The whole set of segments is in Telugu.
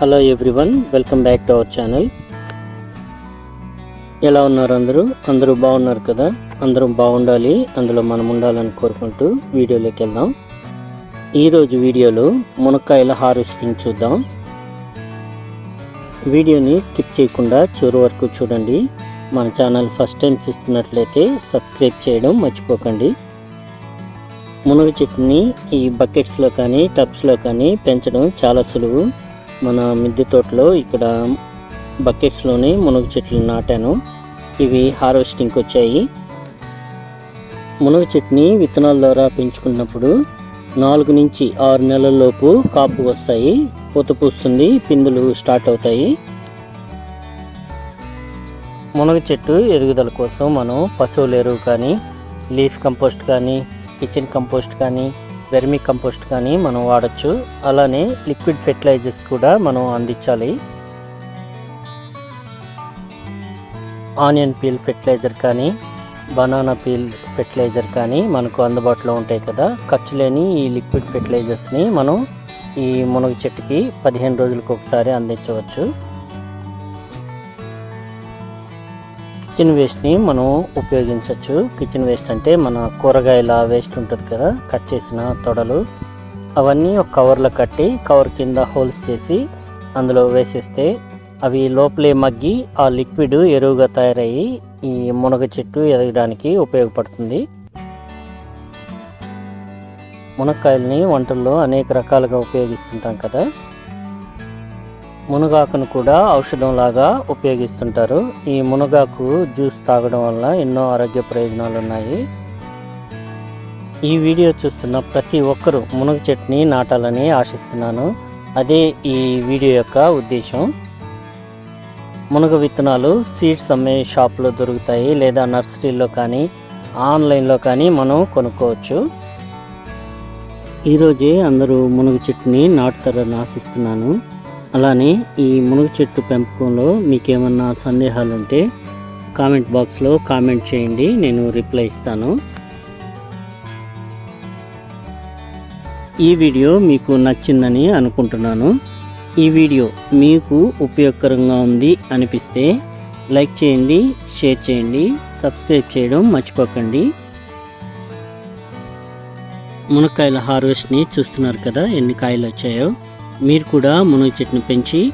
Hello everyone welcome back to our channel ఎలా ఉన్నారు అందరూ? అందరూ బాగున్నారు కదా? అందరం బాగుండాలి అందులో మనం ఉండాలని కోరుకుంటూ వీడియోలోకి వెళ్దాం. ఈరోజు వీడియోలో మునక్కాయల హార్వెస్టింగ్ చూద్దాం. వీడియోని స్కిప్ చేయకుండా చివరి వరకు చూడండి. మన ఛానల్ ఫస్ట్ టైం చూస్తున్నట్లయితే సబ్స్క్రైబ్ చేయడం మర్చిపోకండి. మునగ చెట్టుని ఈ బకెట్స్లో కానీ టబ్స్లో కానీ పెంచడం చాలా సులువు. మన మిద్దె తోటలో ఇక్కడ బకెట్స్లోనే మునగ చెట్లు నాటాను. ఇవి హార్వెస్టింగ్కి వచ్చాయి. మునగ చెట్టుని విత్తనాల ద్వారా పెంచుకున్నప్పుడు నాలుగు నుంచి ఆరు నెలల్లోపు కాపు వస్తాయి. పూత పూస్తుంది పిందులు స్టార్ట్ అవుతాయి. మునగ చెట్టు ఎదుగుదల కోసం మనం పశువుల ఎరువు కానీ లీఫ్ కంపోస్ట్ కానీ కిచెన్ కంపోస్ట్ కానీ వెర్మి కంపోస్ట్ కానీ మనం వాడచ్చు. అలానే లిక్విడ్ ఫెర్టిలైజర్స్ కూడా మనం అందించాలి. ఆనియన్ పీల్ ఫెర్టిలైజర్ కానీ బనానా పీల్ ఫెర్టిలైజర్ కానీ మనకు అందుబాటులో ఉంటాయి కదా. ఖర్చు లేని ఈ లిక్విడ్ ఫెర్టిలైజర్స్ని మనం ఈ మునగ చెట్టుకి పదిహేను రోజులకు ఒకసారి అందించవచ్చు. కిచెన్ వేస్ట్ని మనం ఉపయోగించవచ్చు కిచెన్ వేస్ట్ అంటే మన కూరగాయల వేస్ట్ ఉంటుంది కదా కట్ చేసిన తొడలు. అవన్నీ ఒక కవర్లో కట్టి కవర్ కింద హోల్స్ చేసి అందులో వేసేస్తే అవి లోపలే మగ్గి ఆ లిక్విడ్ ఎరువుగా తయారయ్యి ఈ మునగ చెట్టు ఎదగడానికి ఉపయోగపడుతుంది. మునక్కాయల్ని వంటల్లో అనేక రకాలుగా ఉపయోగిస్తుంటాం కదా. మునగాకును కూడా ఔషధంలాగా ఉపయోగిస్తుంటారు. ఈ మునగాకు జ్యూస్ తాగడం వల్ల ఎన్నో ఆరోగ్య ప్రయోజనాలు ఉన్నాయి ఈ వీడియో చూస్తున్న ప్రతి ఒక్కరూ మునగ చెట్టుని నాటాలని ఆశిస్తున్నాను. అదే ఈ వీడియో యొక్క ఉద్దేశం. మునగ విత్తనాలు సీడ్స్ అమ్మే షాప్లో దొరుకుతాయి లేదా నర్సరీలో కానీ ఆన్లైన్లో కానీ మనం కొనుక్కోవచ్చు. ఈరోజే అందరూ మునగ చెట్టుని నాటుతారని ఆశిస్తున్నాను. అలానే ఈ మునగ చెట్టు పెంపకంలో మీకు ఏమన్నా సందేహాలు ఉంటే కామెంట్ బాక్స్లో కామెంట్ చేయండి నేను రిప్లై ఇస్తాను. ఈ వీడియో మీకు నచ్చిందని అనుకుంటున్నాను. ఈ వీడియో మీకు ఉపయోగకరంగా ఉంది అనిపిస్తే లైక్ చేయండి షేర్ చేయండి సబ్స్క్రైబ్ చేయడం మర్చిపోకండి. మునక్కాయల హార్వెస్ట్ని చూస్తున్నారు కదా ఎన్ని కాయలు వచ్చాయో. మీరు కూడా మునగ చెట్టుని పెంచి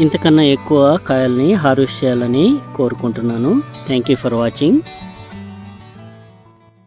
ఇంతకన్నా ఎక్కువ కాయల్ని హార్వెస్ట్ చేయాలని కోరుకుంటున్నాను. Thank you for watching